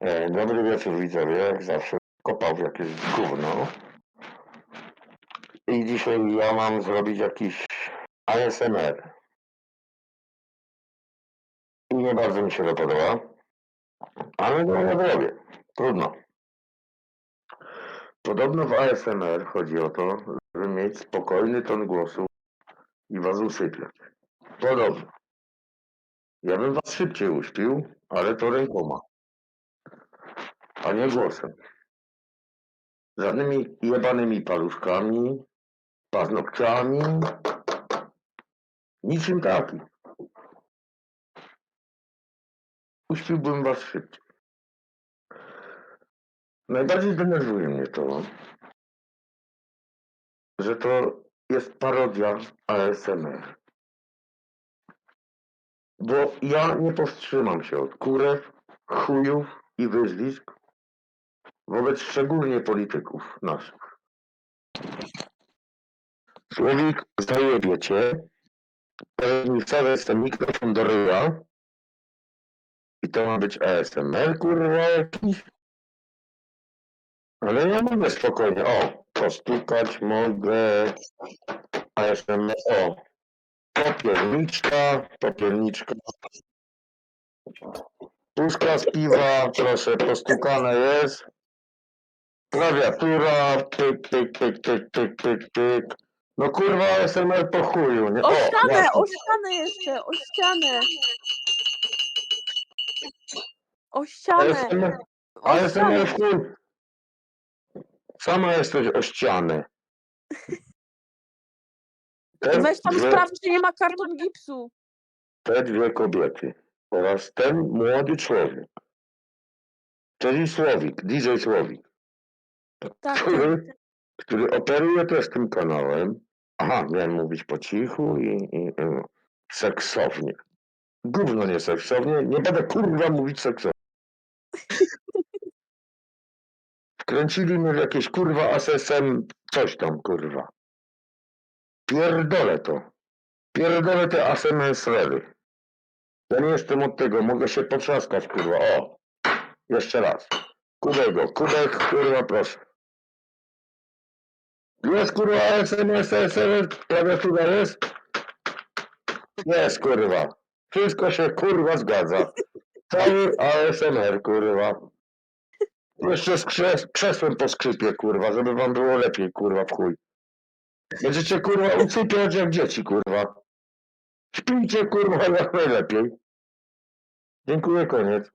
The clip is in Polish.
E, Dobry wieczór widzowie, jak zawsze kopał w jakieś gówno. I dzisiaj ja mam zrobić jakiś ASMR. I nie bardzo mi się to podoba, ale no ja zrobię. Trudno. Podobno w ASMR chodzi o to, żeby mieć spokojny ton głosu i was usypiać. Podobno. Ja bym was szybciej uśpił, ale to rękoma a nie głosem. Żadnymi jebanymi paluszkami, paznokciami, niczym takim. Puściłbym was szybciej. Najbardziej denerwuje mnie to, że to jest parodia ASMR. Bo ja nie powstrzymam się od kurew, chujów i wyzwisk wobec szczególnie polityków naszych. Słowik, teraz mi wsadzę ten mikrofon do ryja i to ma być ASMR, kurwa, jakiś. Ale ja mogę spokojnie, o, postukać mogę, ASMR, o, popierniczka, popierniczka, puszka z piwa, proszę, postukane jest, klawiatura, pyk, pyk, pyk, pyk, pyk, pyk, pyk. No kurwa, ASMR po chuju, nie? O ścianę, ja- o ścianę jeszcze, o ścianę. O ścianę, ASMR, o ścianę. ASMR w chuj. Sama jesteś o ścianę. Te Weź tam dwie- sprawdź, czy nie ma karton gipsu. te dwie kobiety oraz ten młody człowiek, czyli Słowik, DJ Słowik, Tak, który, który operuje też tym kanałem. Aha, miałem mówić po cichu i, i, i seksownie. Gówno nie seksownie, nie będę kurwa mówić seksownie. Wkręcili mnie w jakieś kurwa ASSM, coś tam kurwa. Pierdolę to. Pierdolę te ASMR-y. Ja nie jestem od tego, mogę się potrzaskać kurwa. O, jeszcze raz. Kubego, kubek, kurwa proszę. Jest kurwa SMS, SMS, klawiatura jest? Jest kurwa. Wszystko się kurwa zgadza. Cały ASMR kurwa. Jeszcze z krzes krzesłem po skrzypie kurwa, żeby wam było lepiej kurwa w chuj. Będziecie kurwa usypiać jak dzieci kurwa. Śpijcie kurwa jak najlepiej. Dziękuję, koniec.